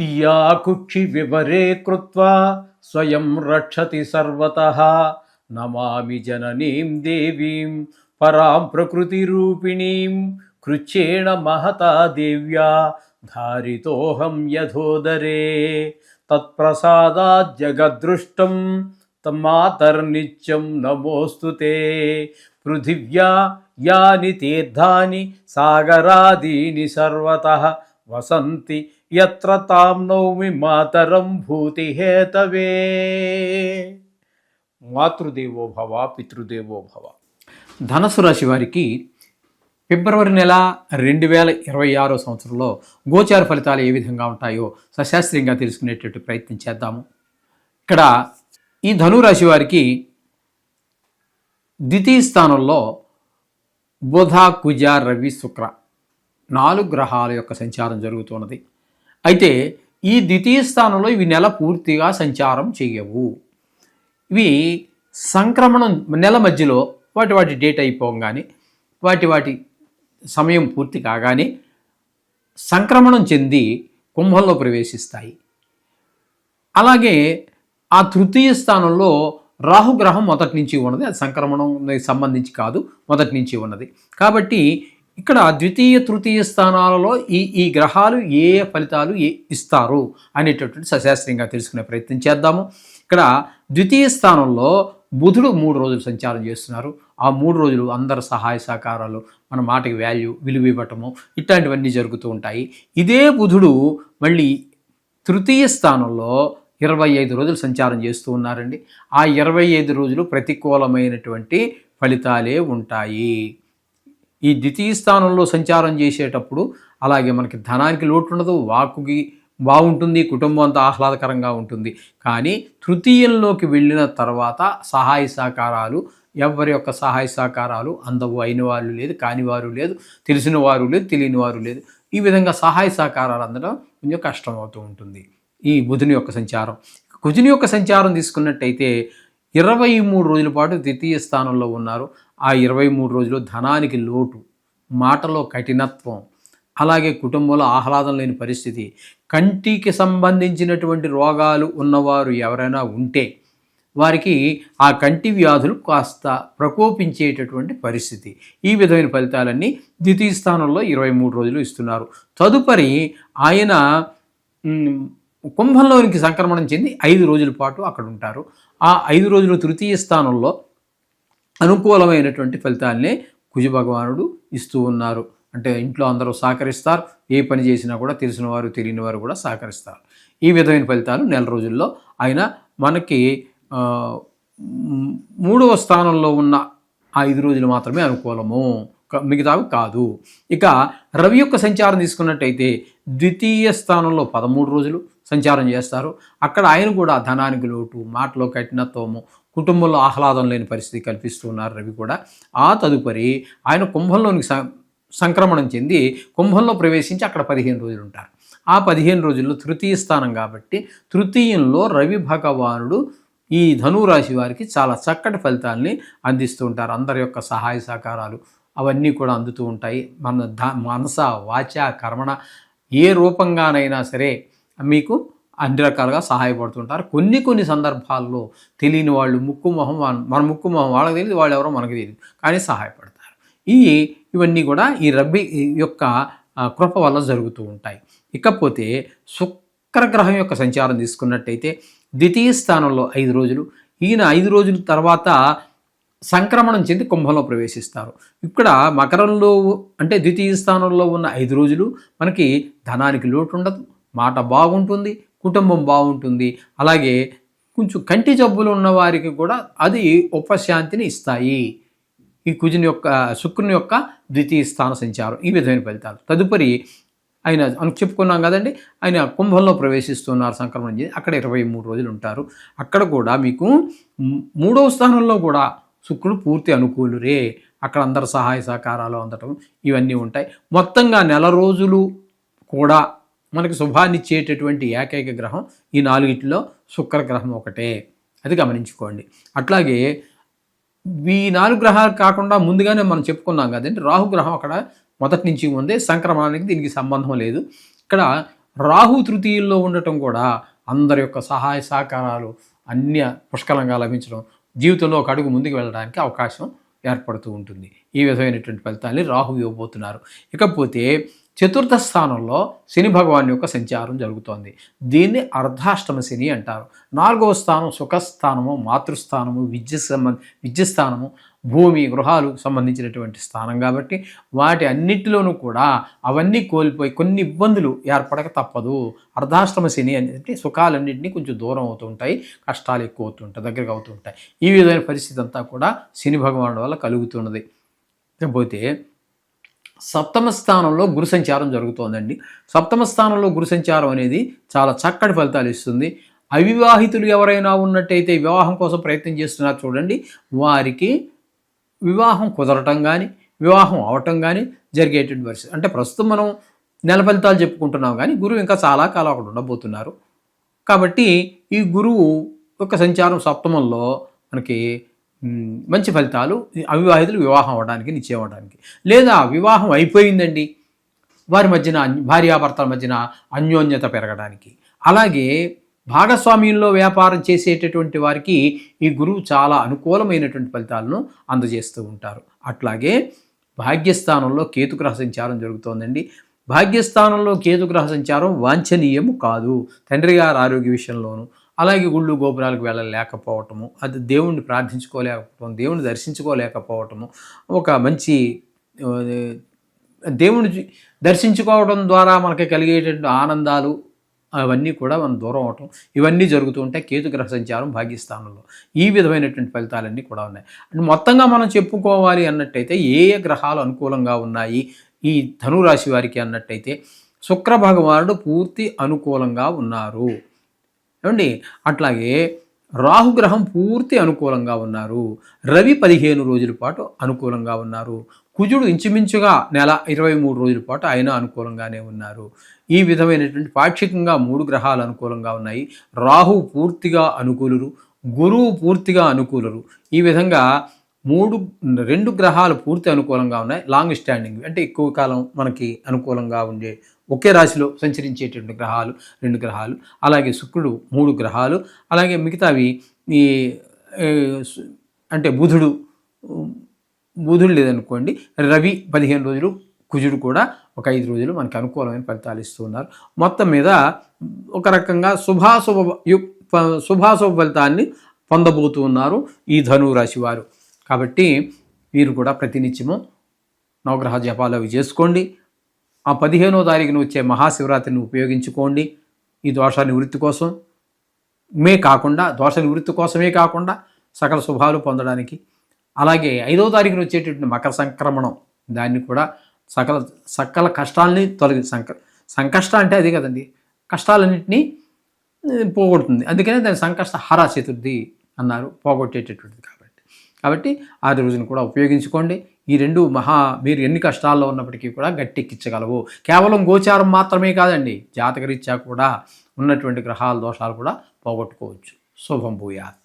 या कुक्षि विवरे कृत्वा स्वयं रक्षति सर्वतः नमामि जननीं देवीं परां प्रकृतिरूपिणीं कृच्छेण महता देव्या धारितोऽहं यथोदरे तत्प्रसादात् जगद्दृष्टं तमातर्नित्यं नमोऽस्तु ते पृथिव्या यानि तीर्थानि सागरादीनि सर्वतः వసంతి ఎత్ర తాం నౌమి మాతరం భూతిహేతవే మాతృదేవో భవ పితృదేవో భవ ధనసు రాశి వారికి ఫిబ్రవరి నెల రెండు వేల ఇరవై ఆరో సంవత్సరంలో గోచార ఫలితాలు ఏ విధంగా ఉంటాయో సశాస్త్రీయంగా తెలుసుకునేటట్టు ప్రయత్నం చేద్దాము. ఇక్కడ ఈ ధనురాశి వారికి ద్వితీయ స్థానంలో బుధ కుజ రవి శుక్ర నాలుగు గ్రహాల యొక్క సంచారం జరుగుతున్నది. అయితే ఈ ద్వితీయ స్థానంలో ఇవి నెల పూర్తిగా సంచారం చేయవు. ఇవి సంక్రమణం నెల మధ్యలో వాటి వాటి డేట్ అయిపోగానే వాటి వాటి సమయం పూర్తి కాగానే సంక్రమణం చెంది కుంభంలో ప్రవేశిస్తాయి. అలాగే ఆ తృతీయ స్థానంలో రాహుగ్రహం మొదటి నుంచి ఉన్నది. అది సంక్రమణం సంబంధించి కాదు మొదటి నుంచి ఉన్నది. కాబట్టి ఇక్కడ ద్వితీయ తృతీయ స్థానాలలో ఈ ఈ గ్రహాలు ఏ ఏ ఫలితాలు ఏ ఇస్తారు అనేటటువంటి సశాస్త్రీయంగా తెలుసుకునే ప్రయత్నం చేద్దాము. ఇక్కడ ద్వితీయ స్థానంలో బుధుడు మూడు రోజులు సంచారం చేస్తున్నారు. ఆ మూడు రోజులు అందరు సహాయ సహకారాలు మన మాటకి వాల్యూ విలువ ఇవ్వటము ఇట్లాంటివన్నీ జరుగుతూ ఉంటాయి. ఇదే బుధుడు మళ్ళీ తృతీయ స్థానంలో ఇరవై ఐదు రోజులు సంచారం చేస్తూ ఉన్నారండి. ఆ ఇరవై ఐదు రోజులు ప్రతికూలమైనటువంటి ఫలితాలే ఉంటాయి. ఈ ద్వితీయ స్థానంలో సంచారం చేసేటప్పుడు అలాగే మనకి ధనానికి లోటు ఉండదు వాకుకి బాగుంటుంది కుటుంబం అంతా ఆహ్లాదకరంగా ఉంటుంది. కానీ తృతీయంలోకి వెళ్ళిన తర్వాత సహాయ సహకారాలు ఎవరి యొక్క సహాయ సహకారాలు అందవు అయిన వాళ్ళు లేదు కాని వారు లేదు తెలిసిన వారు లేదు తెలియని వారు లేదు. ఈ విధంగా సహాయ సహకారాలు అందడం కొంచెం కష్టం అవుతూ ఉంటుంది. ఈ బుధుని యొక్క సంచారం. కుజుని యొక్క సంచారం తీసుకున్నట్టయితే ఇరవై మూడు రోజుల పాటు ద్వితీయ స్థానంలో ఉన్నారు. ఆ ఇరవై మూడు రోజులు ధనానికి లోటు మాటలో కఠినత్వం అలాగే కుటుంబంలో ఆహ్లాదం లేని పరిస్థితి కంటికి సంబంధించినటువంటి రోగాలు ఉన్నవారు ఎవరైనా ఉంటే వారికి ఆ కంటి వ్యాధులు కాస్త ప్రకోపించేటటువంటి పరిస్థితి. ఈ విధమైన ఫలితాలన్నీ ద్వితీయ స్థానంలో ఇరవై మూడు రోజులు ఇస్తున్నారు. తదుపరి ఆయన కుంభంలోనికి సంక్రమణం చెంది ఐదు రోజుల పాటు అక్కడ ఉంటారు. ఆ ఐదు రోజులు తృతీయ స్థానంలో అనుకూలమైనటువంటి ఫలితాలనే కుజ భగవానుడు ఇస్తూ ఉన్నారు. అంటే ఇంట్లో అందరూ సహకరిస్తారు. ఏ పని చేసినా కూడా తెలిసిన వారు తెలియని వారు కూడా సహకరిస్తారు. ఈ విధమైన ఫలితాలు నెల రోజుల్లో ఆయన మనకి మూడవ స్థానంలో ఉన్న ఐదు రోజులు మాత్రమే అనుకూలము. మిగతావి కాదు. ఇక రవి యొక్క సంచారం తీసుకున్నట్టయితే ద్వితీయ స్థానంలో పదమూడు రోజులు సంచారం చేస్తారు. అక్కడ ఆయన కూడా ధనానికి లోటు మాటలో కఠినత్వము కుటుంబంలో ఆహ్లాదం లేని పరిస్థితి కల్పిస్తున్నారు రవి కూడా. ఆ తదుపరి ఆయన కుంభంలోనికి సంక్రమణం చెంది కుంభంలో ప్రవేశించి అక్కడ పదిహేను రోజులు ఉంటారు. ఆ పదిహేను రోజుల్లో తృతీయ స్థానం కాబట్టి తృతీయంలో రవి భగవానుడు ఈ ధనురాశి వారికి చాలా చక్కటి ఫలితాల్ని అందిస్తూ ఉంటారు. అందరి యొక్క సహాయ సహకారాలు అవన్నీ కూడా అందుతూ ఉంటాయి. మన ధ మనస వాచ కర్మణ ఏ రూపంగానైనా సరే మీకు అన్ని రకాలుగా సహాయపడుతుంటారు. కొన్ని కొన్ని సందర్భాల్లో తెలియని వాళ్ళు ముక్కు మొహం మన ముక్కు మొహం వాళ్ళకి తెలియదు వాళ్ళు ఎవరో మనకు తెలియదు. కానీ సహాయపడతారు. ఈ ఇవన్నీ కూడా ఈ రబ్బీ యొక్క కృప వల్ల జరుగుతూ ఉంటాయి. ఇకపోతే శుక్రగ్రహం యొక్క సంచారం తీసుకున్నట్టయితే ద్వితీయ స్థానంలో ఐదు రోజులు ఈయన ఐదు రోజుల తర్వాత సంక్రమణం చెంది కుంభంలో ప్రవేశిస్తారు. ఇక్కడ మకరంలో అంటే ద్వితీయ స్థానంలో ఉన్న ఐదు రోజులు మనకి ధనానికి లోటు ఉండదు మాట బాగుంటుంది కుటుంబం బాగుంటుంది. అలాగే కొంచెం కంటి జబ్బులు ఉన్న వారికి కూడా అది ఉపశాంతిని ఇస్తాయి. ఈ కుజుని యొక్క శుక్రుని యొక్క ద్వితీయ స్థాన సంచారం ఈ విధమైన ఫలితాలు. తదుపరి ఆయన అను చెప్పుకున్నాం కదండి ఆయన కుంభంలో ప్రవేశిస్తున్నారు సంక్రమణం చేసి అక్కడ ఇరవై మూడు రోజులు ఉంటారు. అక్కడ కూడా మీకు మూడవ స్థానంలో కూడా శుక్రుడు పూర్తి అనుకూలురే. అక్కడ అందరు సహాయ సహకారాలు అందటం ఇవన్నీ ఉంటాయి. మొత్తంగా నెల రోజులు కూడా మనకు శుభాన్ని ఇచ్చేటటువంటి ఏకైక గ్రహం ఈ నాలుగిట్లో శుక్రగ్రహం ఒకటే. అది గమనించుకోండి. అట్లాగే ఈ నాలుగు గ్రహాలు కాకుండా ముందుగానే మనం చెప్పుకున్నాం కదండి రాహుగ్రహం అక్కడ మొదటి నుంచి ఉంది సంక్రమణానికి దీనికి సంబంధం లేదు. ఇక్కడ రాహు తృతీయుల్లో ఉండటం కూడా అందరి యొక్క సహాయ సహకారాలు అన్య పుష్కలంగా లభించడం జీవితంలో ఒక అడుగు ముందుకు వెళ్ళడానికి అవకాశం ఏర్పడుతూ ఉంటుంది. ఈ విధమైనటువంటి ఫలితాన్ని రాహు ఇవ్వబోతున్నారు. ఇకపోతే చతుర్థ స్థానంలో శని భగవాన్ యొక్క సంచారం జరుగుతోంది. దీన్ని అర్ధాష్టమ శని అంటారు. నాలుగవ స్థానం సుఖస్థానము మాతృస్థానము విద్య సంబంధ విద్య స్థానము భూమి గృహాలు సంబంధించినటువంటి స్థానం కాబట్టి వాటి అన్నిటిలోనూ కూడా అవన్నీ కోల్పోయి కొన్ని ఇబ్బందులు ఏర్పడక తప్పదు. అర్ధాష్టమ శని అనేది సుఖాలన్నింటినీ కొంచెం దూరం అవుతుంటాయి కష్టాలు ఎక్కువ అవుతుంటాయి దగ్గరకు అవుతుంటాయి ఈ విధమైన పరిస్థితి అంతా కూడా శని భగవానుడు వల్ల కలుగుతున్నది. పోతే సప్తమ స్థానంలో గురు సంచారం జరుగుతోందండి. సప్తమ స్థానంలో గురు సంచారం అనేది చాలా చక్కటి ఫలితాలు ఇస్తుంది. అవివాహితులు ఎవరైనా ఉన్నట్టయితే వివాహం కోసం ప్రయత్నం చేస్తున్నారు చూడండి. వారికి వివాహం కుదరటం కానీ వివాహం అవటం కానీ జరిగేటువంటి పరిస్థితి. అంటే ప్రస్తుతం మనం నెల ఫలితాలు చెప్పుకుంటున్నాం కానీ గురువు ఇంకా చాలా కాలం అక్కడ ఉండబోతున్నారు. కాబట్టి ఈ గురువు యొక్క సంచారం సప్తమంలో మనకి మంచి ఫలితాలు. అవివాహితులు వివాహం అవ్వడానికి నిశ్చయవడానికి లేదా వివాహం అయిపోయిందండి. వారి మధ్యన భార్యాభర్తల మధ్యన అన్యోన్యత పెరగడానికి. అలాగే భాగస్వామ్యంలో వ్యాపారం చేసేటటువంటి వారికి ఈ గురువు చాలా అనుకూలమైనటువంటి ఫలితాలను అందజేస్తూ ఉంటారు. అట్లాగే భాగ్యస్థానంలో కేతుగ్రహ సంచారం జరుగుతోందండి. భాగ్యస్థానంలో కేతుగ్రహ సంచారం వాంఛనీయము కాదు. తండ్రి గారి ఆరోగ్య విషయంలోనూ అలాగే గుళ్ళు గోపురాలకు వెళ్ళలేకపోవటము అది దేవుణ్ణి ప్రార్థించుకోలేకపోవటం దేవుణ్ణి దర్శించుకోలేకపోవటము ఒక మంచి ఆ, దేవుని దర్శించుకోవడం ద్వారా మనకి కలిగేటువంటి ఆనందాలు అవన్నీ కూడా మనం దూరం అవటం ఇవన్నీ జరుగుతూ ఉంటాయి కేతుగ్రహ సంచారం భాగ్యస్థానంలో. ఈ విధమైనటువంటి ఫలితాలన్నీ కూడా ఉన్నాయి. అంటే మొత్తంగా మనం చెప్పుకోవాలి అన్నట్టయితే ఏ ఏ గ్రహాలు అనుకూలంగా ఉన్నాయి ఈ ధనురాశి వారికి అన్నట్టయితే శుక్ర భగవానుడు పూర్తి అనుకూలంగా ఉన్నారు. ఏమండి? అట్లాగే రాహుగ్రహం పూర్తి అనుకూలంగా ఉన్నారు. రవి పదిహేను రోజుల పాటు అనుకూలంగా ఉన్నారు. కుజుడు ఇంచుమించుగా నెల ఇరవై మూడు రోజుల పాటు ఆయన అనుకూలంగానే ఉన్నారు. ఈ విధమైనటువంటి పాక్షికంగా మూడు గ్రహాలు అనుకూలంగా ఉన్నాయి. రాహు పూర్తిగా అనుకూలురు గురువు పూర్తిగా అనుకూలురు ఈ విధంగా మూడు రెండు గ్రహాలు పూర్తి అనుకూలంగా ఉన్నాయి. లాంగ్ స్టాండింగ్ అంటే ఎక్కువ కాలం మనకి అనుకూలంగా ఉండే ఒకే రాశిలో సంచరించేటువంటి గ్రహాలు రెండు గ్రహాలు అలాగే శుక్రుడు మూడు గ్రహాలు అలాగే మిగతావి ఈ అంటే బుధుడు బుధుడు లేదనుకోండి రవి పదిహేను రోజులు కుజుడు కూడా ఒక ఐదు రోజులు మనకి అనుకూలమైన ఫలితాలు ఇస్తూ ఉన్నారు. మొత్తం మీద ఒక రకంగా శుభాశుభ శుభాశుభ ఫలితాన్ని పొందబోతూ ఉన్నారు ఈ ధనురాశి రాశి వారు. కాబట్టి వీరు కూడా ప్రతినిత్యము నవగ్రహ జపాలు అవి చేసుకోండి. ఆ పదిహేనో తారీఖున వచ్చే మహాశివరాత్రిని ఉపయోగించుకోండి. ఈ దోష నివృత్తి కోసం మే కాకుండా దోష నివృత్తి కోసమే కాకుండా సకల శుభాలు పొందడానికి. అలాగే ఐదో తారీఖున వచ్చేటటువంటి మకర సంక్రమణం దాన్ని కూడా సకల సకల కష్టాలని తొలగి సంక సంకష్ట అంటే అది కదండి. కష్టాలన్నింటినీ పోగొడుతుంది. అందుకనే దాని సంకష్ట హర చతుర్థి అన్నారు పోగొట్టేటటువంటిది కాబట్టి. కాబట్టి ఆ రోజును కూడా ఉపయోగించుకోండి. ఈ రెండు మహా మీరు ఎన్ని కష్టాల్లో ఉన్నప్పటికీ కూడా గట్టెక్కించగలవు. కేవలం గోచారం మాత్రమే కాదండి జాతకరీత్యా కూడా ఉన్నటువంటి గ్రహాల దోషాలు కూడా పోగొట్టుకోవచ్చు. శుభం భూయాత్.